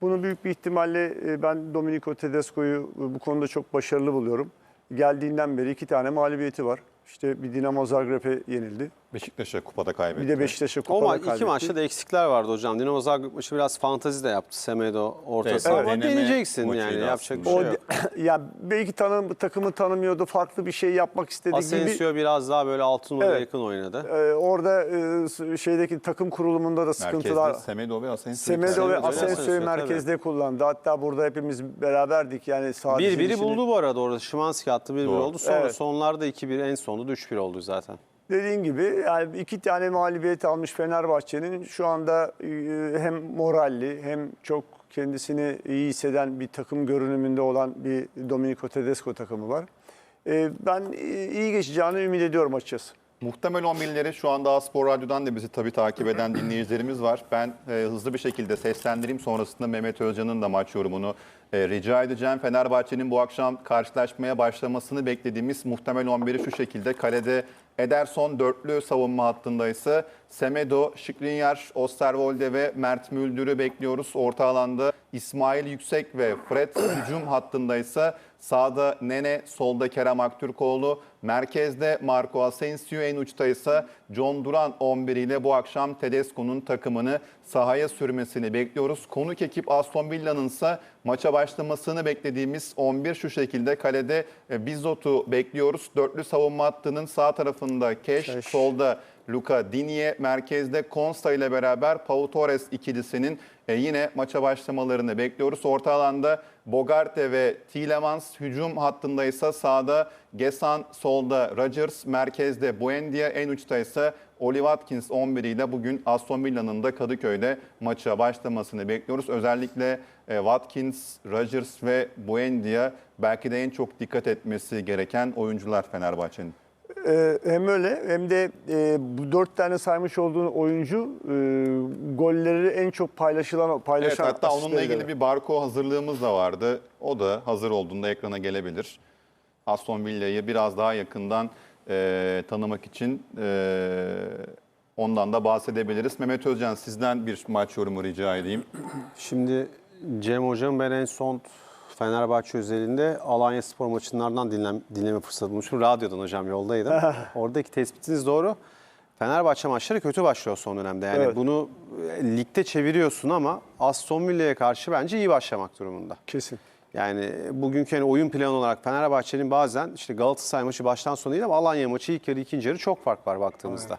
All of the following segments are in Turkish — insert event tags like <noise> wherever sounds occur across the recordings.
Bunu büyük bir ihtimalle e, ben Domenico Tedesco'yu e, bu konuda çok başarılı buluyorum. Geldiğinden beri iki tane mağlubiyeti var. İşte bir Dinamo Zagreb'e yenildi. Beşiktaş'a kupada kaybetti. Bir de Beşiktaş'a O kupada ma- iki kaybetti. maçta da eksikler vardı hocam. Dinamo Zagreb maçı biraz fantezi de yaptı Semedo ortası Evet, ama deneme deneyeceksin yani yapacak bir şey O yok. <laughs> ya belki tanım, takımı tanımıyordu, farklı bir şey yapmak istediği gibi. Asensio biraz daha böyle altı numaraya Evet. yakın oynadı. e, orada e, şeydeki takım kurulumunda da sıkıntılar. Merkezde Semedo ve Asensio. Semedo ve Asensio'yu Asensio, merkezde kullandı. Hatta burada hepimiz beraberdik yani sadece Bir biri işini- buldu bu arada orada. Şimanski attı bir bir oldu. Sonra Evet. sonlarda 2-1 en sonunda 3-1 oldu zaten. Dediğin gibi yani iki tane mağlubiyet almış Fenerbahçe'nin şu anda e, hem moralli hem çok kendisini iyi hisseden bir takım görünümünde olan bir Domenico Tedesco takımı var. E, Ben e, iyi geçeceğini ümit ediyorum açıkçası. Muhtemel 11'leri şu anda Aspor Radyo'dan da bizi tabii takip eden dinleyicilerimiz var. Ben e, hızlı bir şekilde seslendireyim. Sonrasında Mehmet Özcan'ın da maç yorumunu e, rica edeceğim. Fenerbahçe'nin bu akşam karşılaşmaya başlamasını beklediğimiz muhtemel 11'i şu şekilde. Kalede Ederson dörtlü savunma hattında ise Semedo, Şikrinyar, Osterwolde ve Mert Müldür'ü bekliyoruz. Orta alanda İsmail Yüksek ve Fred hücum hattında ise sağda Nene, solda Kerem Aktürkoğlu, merkezde Marco Asensio, en uçta ise John Duran 11 ile bu akşam Tedesco'nun takımını sahaya sürmesini bekliyoruz. Konuk ekip Aston Villa'nın ise maça başlamasını beklediğimiz 11 şu şekilde kalede e, Bizot'u bekliyoruz. Dörtlü savunma hattının sağ tarafında Keş, Keş. solda Luka Dinie, merkezde Consta ile beraber Pau Torres ikilisinin e, yine maça başlamalarını bekliyoruz. Orta alanda Bogarte ve Tielemans hücum hattında ise sağda Gesan, solda Rodgers, merkezde Buendia, en uçta ise Oli Watkins 11 ile bugün Aston Villa'nın da Kadıköy'de maça başlamasını bekliyoruz. Özellikle e, Watkins, Rodgers ve Buendia belki de en çok dikkat etmesi gereken oyuncular Fenerbahçe'nin. Ee, hem öyle hem de e, bu dört tane saymış olduğun oyuncu e, golleri en çok paylaşılan Evet paylaşan hatta onunla ilgili bir barko hazırlığımız da vardı. O da hazır olduğunda ekrana gelebilir. Aston Villa'yı biraz daha yakından e, tanımak için e, ondan da bahsedebiliriz. Mehmet Özcan sizden bir maç yorumu rica edeyim. Şimdi Cem Hocam ben en son Fenerbahçe özelinde Alanya Spor maçlarından dinlem, dinleme fırsatı bulmuşum. Radyodan hocam yoldaydım. <laughs> Oradaki tespitiniz doğru. Fenerbahçe maçları kötü başlıyor son dönemde. Yani Evet. bunu e, ligde çeviriyorsun ama Aston Villa'ya karşı bence iyi başlamak durumunda. kesin. Yani bugünkü hani oyun planı olarak Fenerbahçe'nin bazen işte Galatasaray maçı baştan sona değil ama Alanya maçı ilk yarı ikinci yarı çok fark var baktığımızda.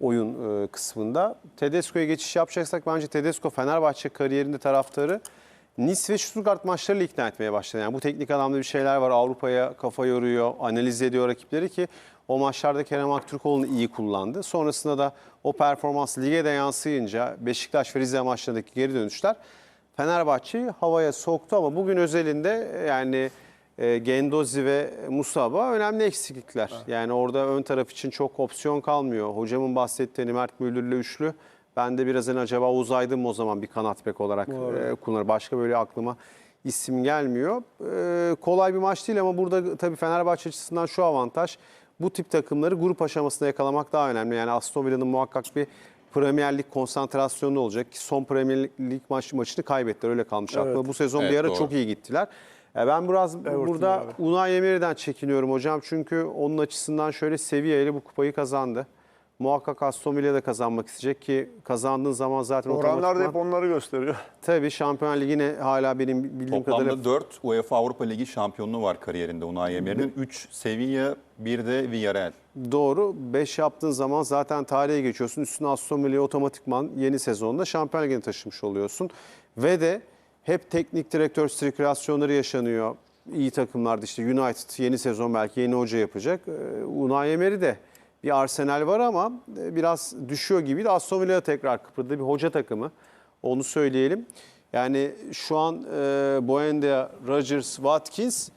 Oyun e, kısmında. Tedesco'ya geçiş yapacaksak bence Tedesco Fenerbahçe kariyerinde taraftarı Nice ve Stuttgart maçlarıyla ikna etmeye başladı. Yani bu teknik adamda bir şeyler var. Avrupa'ya kafa yoruyor, analiz ediyor rakipleri ki o maçlarda Kerem Aktürkoğlu'nu iyi kullandı. Sonrasında da o performans lige de yansıyınca Beşiktaş ve Rize maçlarındaki geri dönüşler Fenerbahçe'yi havaya soktu ama bugün özelinde yani e, Gendozi ve Musaba önemli eksiklikler. Yani orada ön taraf için çok opsiyon kalmıyor. Hocamın bahsettiğini Mert Müldür'le üçlü. Ben de biraz hani acaba uzaydım mı o zaman bir kanat bek olarak e, kullanır. Başka böyle aklıma isim gelmiyor. E, kolay bir maç değil ama burada tabii Fenerbahçe açısından şu avantaj. Bu tip takımları grup aşamasında yakalamak daha önemli. Yani Aston Villa'nın muhakkak bir Premier Lig konsantrasyonu olacak ki son Premier Lig maç, maçını kaybettiler öyle kalmış aklımda. Bu sezon Evet, bir ara doğru. çok iyi gittiler. E, Ben biraz burada abi. Unai Emery'den çekiniyorum hocam. Çünkü onun açısından şöyle seviyeyle bu kupayı kazandı. Muhakkak Aston da kazanmak isteyecek ki kazandığın zaman zaten Oranlar da hep onları gösteriyor. Tabii Şampiyonlar Ligi'ne hala benim bildiğim Toplamda kadarıyla 4 UEFA Avrupa Ligi şampiyonluğu var kariyerinde Unai Emery'nin. 3 Sevilla, 1 de Villarreal. Doğru. 5 yaptığın zaman zaten tarihe geçiyorsun. Üstüne Aston Villa'yı otomatikman yeni sezonda Şampiyonlar Ligi'ne taşımış oluyorsun. Ve de hep teknik direktör sirkülasyonları yaşanıyor. İyi takımlarda işte United yeni sezon belki yeni hoca yapacak. Ee, Unai Emery de bir Arsenal var ama e, biraz düşüyor gibi Aston Villa'ya tekrar kıpırdı. Bir hoca takımı. Onu söyleyelim. Yani şu an e, Buendia, Rodgers, Watkins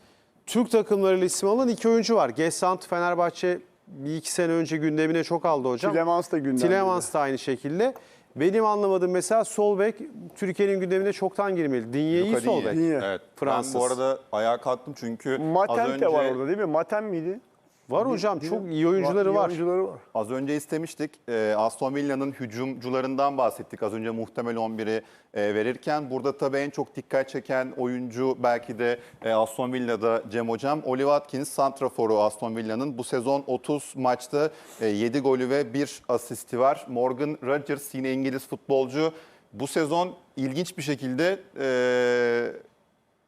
Türk takımlarıyla isim alan iki oyuncu var. Gesant Fenerbahçe bir iki sene önce gündemine çok aldı hocam. Tilemans da gündemde. Tilemans da aynı şekilde. Benim anlamadığım mesela sol bek Türkiye'nin gündemine çoktan girmeli. Dinye'yi sol bek. Evet. Fransız. Ben bu arada ayağa kalktım çünkü az Matem önce de var orada değil mi? Matem miydi? Var hocam Değil çok iyi oyuncuları iyi var. oyuncuları var. Az önce istemiştik. Ee, Aston Villa'nın hücumcularından bahsettik. Az önce muhtemel 11'i e, verirken. Burada tabii en çok dikkat çeken oyuncu belki de e, Aston Villa'da Cem Hocam. Oli Watkins, Santrafor'u Aston Villa'nın. Bu sezon 30 maçta e, 7 golü ve 1 asisti var. Morgan Rodgers yine İngiliz futbolcu. Bu sezon ilginç bir şekilde e,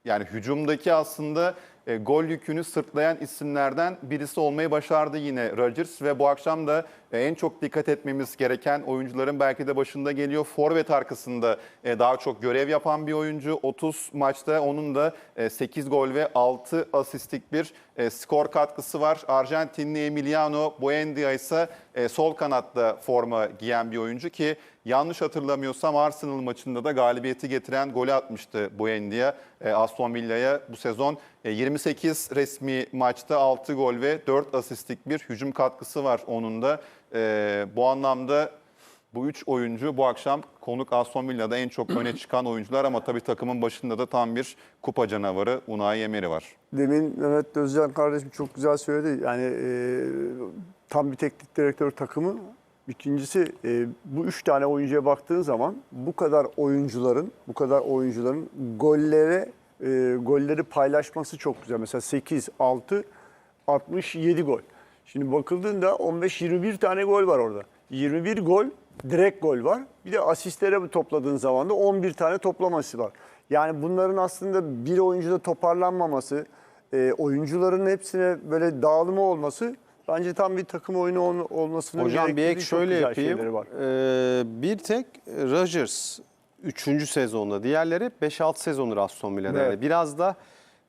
yani hücumdaki aslında e, gol yükünü sırtlayan isimlerden birisi olmayı başardı yine Rodgers ve bu akşam da e, en çok dikkat etmemiz gereken oyuncuların belki de başında geliyor. Forvet arkasında e, daha çok görev yapan bir oyuncu. 30 maçta onun da e, 8 gol ve 6 asistlik bir e, skor katkısı var. Arjantinli Emiliano Buendia ise e, sol kanatta forma giyen bir oyuncu ki yanlış hatırlamıyorsam Arsenal maçında da galibiyeti getiren golü atmıştı Buendia e, Aston Villa'ya bu sezon. E, 28 resmi maçta 6 gol ve 4 asistlik bir hücum katkısı var onun da. E, bu anlamda bu üç oyuncu bu akşam konuk Aston Villa'da en çok öne <clears throat> çıkan oyuncular ama tabii takımın başında da tam bir kupa canavarı Unai Emery var. Demin Mehmet Özcan kardeşim çok güzel söyledi. Yani e, tam bir teknik direktör takımı. İkincisi e, bu üç tane oyuncuya baktığın zaman bu kadar oyuncuların, bu kadar oyuncuların gollere e, golleri paylaşması çok güzel. Mesela 8, 6, 67 gol. Şimdi bakıldığında 15-21 tane gol var orada. 21 gol, direkt gol var. Bir de asistlere topladığın zaman da 11 tane toplaması var. Yani bunların aslında bir oyuncuda toparlanmaması, e, oyuncuların hepsine böyle dağılımı olması bence tam bir takım oyunu ol- olmasının Hocam bir ek şöyle yapayım. Ee, bir tek Rodgers 3. sezonda. Diğerleri 5-6 sezondur Aston Villa'da. Evet. Yani biraz da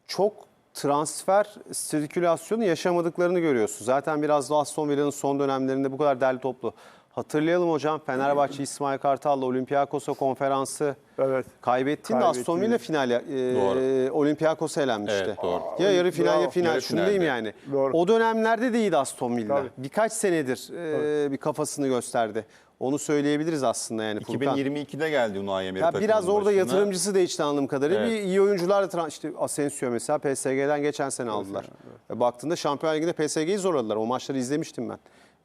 çok transfer sirkülasyonu yaşamadıklarını görüyorsun. Zaten biraz da Aston Villa'nın son dönemlerinde bu kadar derli toplu. Hatırlayalım hocam Fenerbahçe İsmail Kartal'la Olympiakos'a konferansı Evet. kaybettiğinde Aston. Villa finale e, Doğru. Olympiakos'a elenmişti. Evet, doğru. Ya yarı final ya Bravo. final. Yarı Şunu diyeyim finalde. yani. Doğru. O dönemlerde de iyiydi Aston Villa. Tabii. Birkaç senedir e, bir kafasını gösterdi. Onu söyleyebiliriz aslında yani Furkan. 2022'de geldi Unai Emery Ya biraz orada başına. yatırımcısı değişti anladığım kadarıyla. Evet. Bir iyi oyuncular da işte Asensio mesela PSG'den geçen sene aldılar. E, Baktığında Şampiyon Ligi'nde PSG'yi zorladılar. O maçları izlemiştim ben.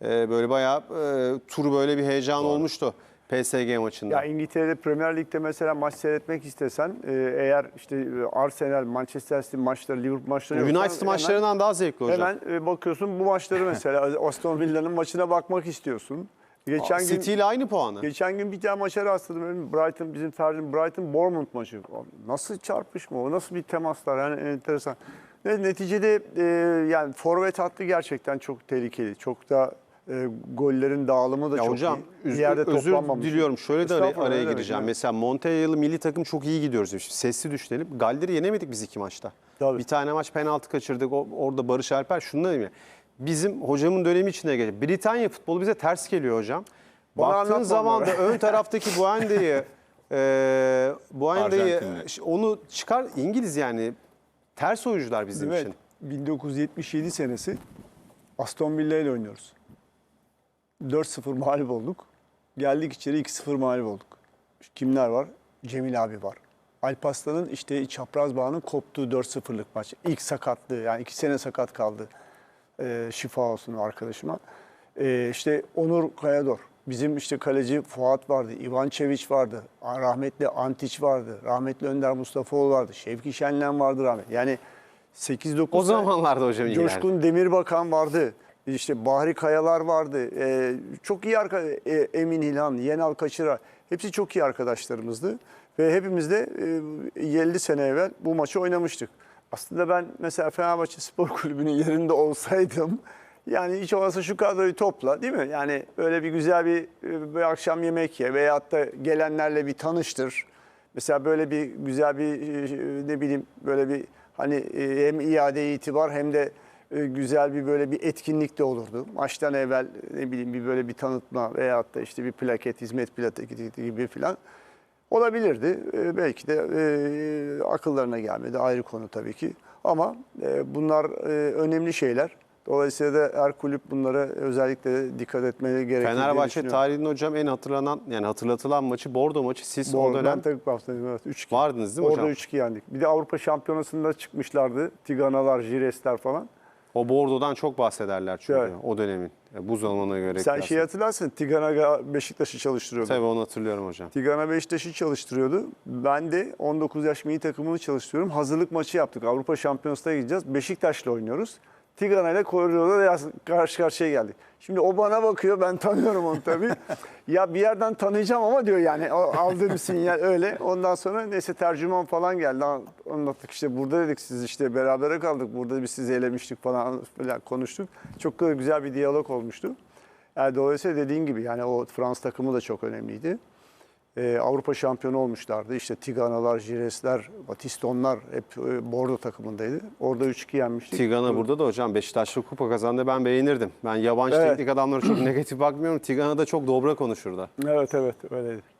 E, böyle bayağı e, tur böyle bir heyecan olmuştu PSG maçında. Ya İngiltere'de Premier Lig'de mesela maç seyretmek istesen e, eğer işte e, Arsenal, Manchester City maçları, Liverpool maçları yoksa United hemen- maçlarından daha zevkli hocam. Hemen e, bakıyorsun bu maçları mesela <laughs> Aston Villa'nın maçına bakmak istiyorsun. Geçen gün City ile aynı puanı. geçen gün bir tane maça rastladım. Benim Brighton bizim tercihim Brighton Bournemouth maçı. Nasıl çarpışma o? Nasıl bir temaslar? Yani enteresan. Ne, neticede e, yani forvet hattı gerçekten çok tehlikeli. Çok da e, gollerin dağılımı da Ya çok hocam iyi. üz- Bir yerde özür diliyorum. Şöyle de araya, araya gireceğim. evet. Mesela Montella'lı milli takım çok iyi gidiyoruz. Şimdi sesli düşünelim. Galler'i yenemedik biz iki maçta. Tabii. Bir tane maç penaltı kaçırdık. O- orada Barış Alper şunu da diyeyim. ya, Bizim hocamın dönemi içinde geçti. Britanya futbolu bize ters geliyor hocam. Bana Baktığın zaman da ön taraftaki <laughs> Buendia'yı e, Arjantinli. onu çıkar İngiliz yani ters oyuncular bizim Evet. için. 1977 senesi Aston Villa ile oynuyoruz. 4-0 mağlup olduk. Geldik içeri 2-0 mağlup olduk. Kimler var? Cemil abi var. Alparslan'ın işte çapraz bağının koptuğu 4-0'lık maç. İlk sakatlığı yani iki sene sakat kaldı. Ee, şifa olsun arkadaşıma. Ee, işte Onur Kayador. Bizim işte kaleci Fuat vardı. İvan Çeviç vardı. Rahmetli Antiç vardı. Rahmetli Önder Mustafaoğlu vardı. Şevki Şenlen vardı rahmet. Yani 8-9 O zamanlarda hocam iyi yani. Coşkun Demirbakan vardı. İşte Bahri Kayalar vardı. Ee, çok iyi arka e, Emin Hilhan, Yenal Kaçıra. Hepsi çok iyi arkadaşlarımızdı. Ve hepimiz de e, 50 sene evvel bu maçı oynamıştık. Aslında ben mesela Fenerbahçe Spor <laughs> Kulübü'nün yerinde olsaydım yani hiç olmazsa şu kadroyu topla değil mi? Yani böyle bir güzel bir, e, bir akşam yemek ye veyahut da gelenlerle bir tanıştır. Mesela böyle bir güzel bir e, ne bileyim böyle bir hani e, hem iade itibar hem de e, güzel bir böyle bir etkinlik de olurdu. Maçtan evvel ne bileyim bir böyle bir tanıtma veyahut da işte bir plaket, hizmet plaketi gibi falan olabilirdi. E, Belki de e, akıllarına gelmedi ayrı konu tabii ki. Ama e, bunlar e, önemli şeyler. Dolayısıyla da her kulüp bunlara özellikle dikkat etmeleri gerektiğini Fenerbahçe tarihinin hocam en hatırlanan yani hatırlatılan maçı Bordo maçı. Siz o Doğru, dönem ben takip. Evet, 3-2. vardınız değil mi Orada hocam? 3-2 yendik. Bir de Avrupa Şampiyonası'nda çıkmışlardı. Tiganalar, Jiresler falan. O Bordo'dan çok bahsederler çünkü Evet. o dönemin. e, Bu zamana göre. Sen kıyasla. şey hatırlarsın Tigana Beşiktaş'ı çalıştırıyordu. Tabii onu hatırlıyorum hocam. Tigana Beşiktaş'ı çalıştırıyordu. Ben de 19 yaş milli takımını çalıştırıyorum. Hazırlık maçı yaptık. Avrupa Şampiyonası'na gideceğiz. Beşiktaş'la oynuyoruz. Tigana ile koridorda karşı karşıya geldik. Şimdi o bana bakıyor, ben tanıyorum onu tabii. <laughs> ya bir yerden tanıyacağım ama diyor yani aldığım sinyal öyle. Ondan sonra neyse tercüman falan geldi. An- Anlattık işte burada dedik siz işte berabere kaldık. Burada biz sizi elemiştik falan, falan konuştuk. Çok güzel bir diyalog olmuştu. Yani dolayısıyla dediğin gibi yani o Fransız takımı da çok önemliydi. Ee, Avrupa şampiyonu olmuşlardı. İşte Tiganalar, Jiresler, Batistonlar hep e, Bordo takımındaydı. Orada 3-2 yenmiştik. Tigana burada da hocam Beşiktaş'ta kupa kazandı ben beğenirdim. Ben yabancı Evet. teknik adamlara çok <clears throat> negatif bakmıyorum. Tigana da çok dobra konuşurdu. Evet evet öyleydi.